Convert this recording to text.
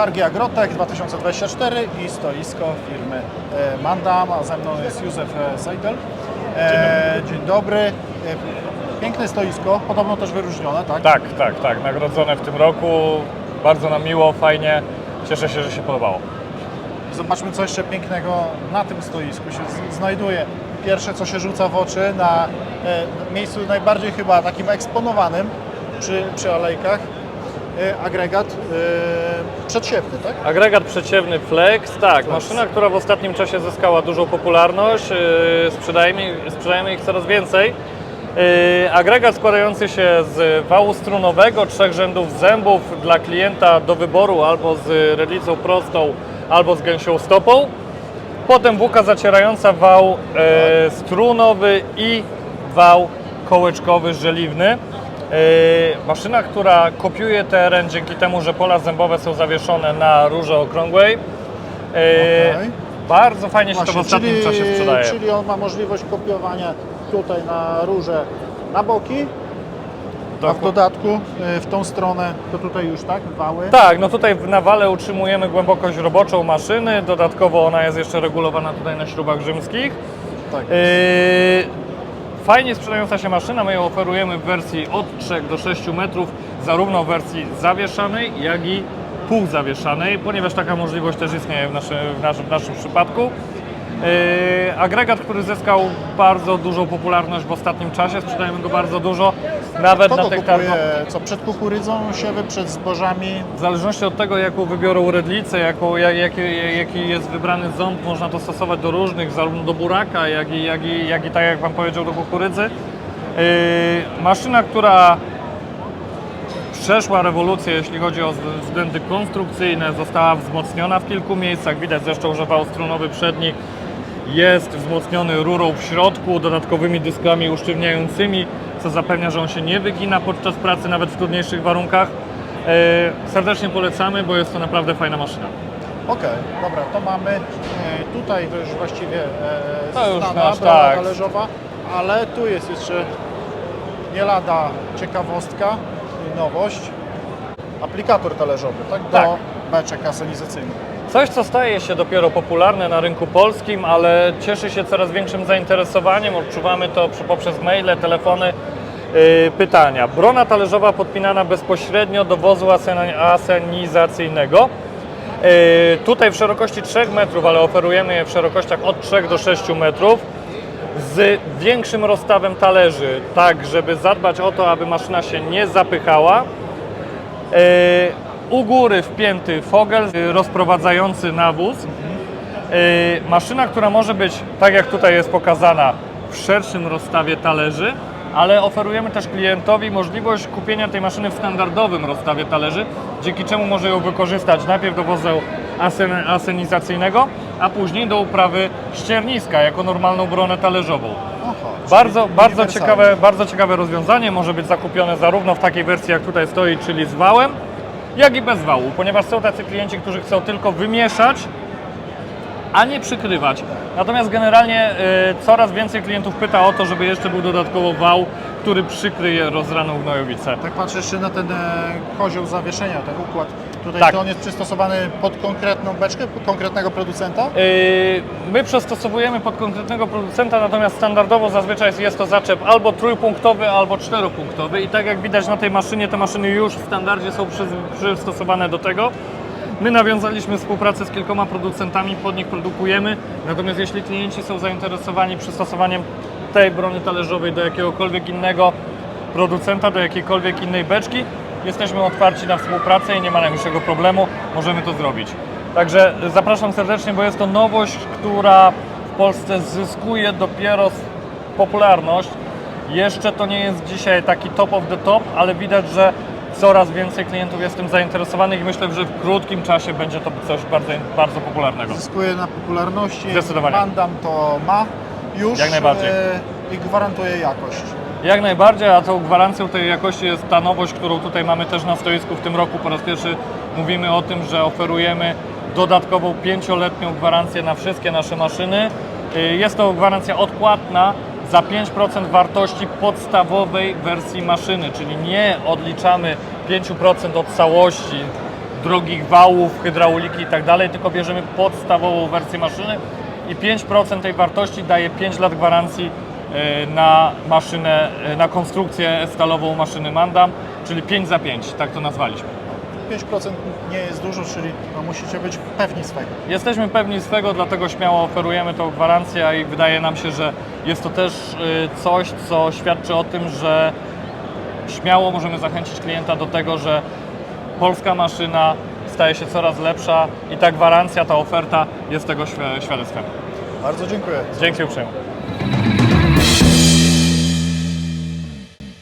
Targi Agrotech 2024 i stoisko firmy e, Mandam, a ze mną jest Józef e, Seidel. E, Dzień dobry. Piękne stoisko, podobno też wyróżnione, tak? Tak, tak, tak. Nagrodzone w tym roku. Bardzo nam miło, fajnie. Cieszę się, że się podobało. Zobaczmy, co jeszcze pięknego na tym stoisku się znajduje. Pierwsze, co się rzuca w oczy na miejscu najbardziej chyba takim eksponowanym przy, przy alejkach, agregat e, przedsiewny, tak? Agregat przeciewny Flex, tak. Maszyna, która w ostatnim czasie zyskała dużą popularność. Yy, Sprzedajemy, sprzedajemy ich coraz więcej. Agregat składający się z wału strunowego, trzech rzędów zębów dla klienta do wyboru albo z redlicą prostą, albo z gęsią stopą. Potem buka zacierająca wał e, strunowy i wał kołeczkowy żeliwny. E, maszyna, która kopiuje teren dzięki temu, że pola zębowe są zawieszone na rurze okrągłej. E, Okej. Bardzo fajnie się to w Właśnie, ostatnim czyli, czasie sprzedaje. Czyli on ma możliwość kopiowania tutaj na rurze na boki, a w dodatku e, w tą stronę to tutaj już tak, wały. Tak, no tutaj na wale utrzymujemy głębokość roboczą maszyny. Dodatkowo ona jest jeszcze regulowana tutaj na śrubach rzymskich. tak. Yy, Fajnie sprzedająca się maszyna, my ją oferujemy w wersji od 3 do 6 metrów, zarówno w wersji zawieszanej, jak i półzawieszanej, ponieważ taka możliwość też istnieje w naszym, w naszym, w naszym przypadku. Yy, agregat, który zyskał bardzo dużą popularność w ostatnim czasie, sprzedajemy go bardzo dużo, nawet Kto na tych targach. co przed kukurydzą, siewy, przed zbożami? W zależności od tego, jaką wybiorą redlicę, jaką, jak, jaki, jaki jest wybrany ząb, można to stosować do różnych, zarówno do buraka, jak i, jak i, jak i tak jak Wam powiedział, do kukurydzy. Yy, maszyna, która przeszła rewolucję, jeśli chodzi o wz- względy konstrukcyjne, została wzmocniona w kilku miejscach. Widać zresztą, że wał strunowy przedni jest wzmocniony rurą w środku, dodatkowymi dyskami usztywniającymi, co zapewnia, że on się nie wygina podczas pracy, nawet w trudniejszych warunkach. Yy, serdecznie polecamy, bo jest to naprawdę fajna maszyna. Okej, dobra, to mamy e, tutaj to już właściwie e, To już znana nasz, tak. talerzowa, ale tu jest jeszcze nie lada ciekawostka i nowość. Aplikator talerzowy, tak? Do Tak. beczek asenizacyjnych. Coś, co staje się dopiero popularne na rynku polskim, ale cieszy się coraz większym zainteresowaniem. Odczuwamy to poprzez maile, telefony, yy, pytania. Brona talerzowa podpinana bezpośrednio do wozu asen- asenizacyjnego. Yy, tutaj w szerokości 3 metrów, ale oferujemy je w szerokościach od 3 do 6 metrów z większym rozstawem talerzy, tak żeby zadbać o to, aby maszyna się nie zapychała. E, U góry wpięty fogel e, rozprowadzający nawóz. E, Maszyna, która może być, tak jak tutaj jest pokazana, w szerszym rozstawie talerzy, ale oferujemy też klientowi możliwość kupienia tej maszyny w standardowym rozstawie talerzy, dzięki czemu może ją wykorzystać najpierw do wozu asen, asenizacyjnego, a później do uprawy ścierniska jako normalną bronę talerzową. Oho, Bardzo, bardzo, ciekawe, bardzo ciekawe rozwiązanie. Może być zakupione zarówno w takiej wersji, jak tutaj stoi, czyli z wałem, jak i bez wału, ponieważ są tacy klienci, którzy chcą tylko wymieszać, a nie przykrywać. Natomiast generalnie y, coraz więcej klientów pyta o to, żeby jeszcze był dodatkowo wał, który przykryje rozraną gnojowicę. Tak patrzę jeszcze na ten e, kozioł zawieszenia, ten układ. Tutaj Tak. to on jest przystosowany pod konkretną beczkę, pod konkretnego producenta? Yy, My przystosowujemy pod konkretnego producenta, natomiast standardowo zazwyczaj jest to zaczep albo trójpunktowy, albo czteropunktowy i tak jak widać na tej maszynie, te maszyny już w standardzie są przy, przystosowane do tego. My nawiązaliśmy współpracę z kilkoma producentami, pod nich produkujemy, natomiast jeśli klienci są zainteresowani przystosowaniem tej brony talerzowej do jakiegokolwiek innego producenta, do jakiejkolwiek innej beczki, jesteśmy otwarci na współpracę i nie ma najmniejszego problemu, możemy to zrobić. Także zapraszam serdecznie, bo jest to nowość, która w Polsce zyskuje dopiero popularność. Jeszcze to nie jest dzisiaj taki top of the top, ale widać, że coraz więcej klientów jest tym zainteresowanych i myślę, że w krótkim czasie będzie to coś bardzo, bardzo popularnego. Zyskuje na popularności. Zdecydowanie. Mandam to ma już Jak najbardziej. e, i gwarantuje jakość. Jak najbardziej, a tą gwarancją tej jakości jest ta nowość, którą tutaj mamy też na stoisku w tym roku. Po raz pierwszy mówimy o tym, że oferujemy dodatkową pięcioletnią gwarancję na wszystkie nasze maszyny. Y, Jest to gwarancja odpłatna za 5% wartości podstawowej wersji maszyny, czyli nie odliczamy 5% od całości drogich wałów, hydrauliki i tak dalej, tylko bierzemy podstawową wersję maszyny i 5% tej wartości daje 5 lat gwarancji e, na maszynę, e, na konstrukcję stalową maszyny Mandam, czyli 5 za 5, tak to nazwaliśmy. 5% nie jest dużo, czyli no, musicie być pewni swego. Jesteśmy pewni swego, dlatego śmiało oferujemy tą gwarancję i wydaje nam się, że jest to też y, coś, co świadczy o tym, że śmiało możemy zachęcić klienta do tego, że polska maszyna staje się coraz lepsza i ta gwarancja, ta oferta jest tego świ- świadectwem. Bardzo dziękuję. Dzięki uprzejmie.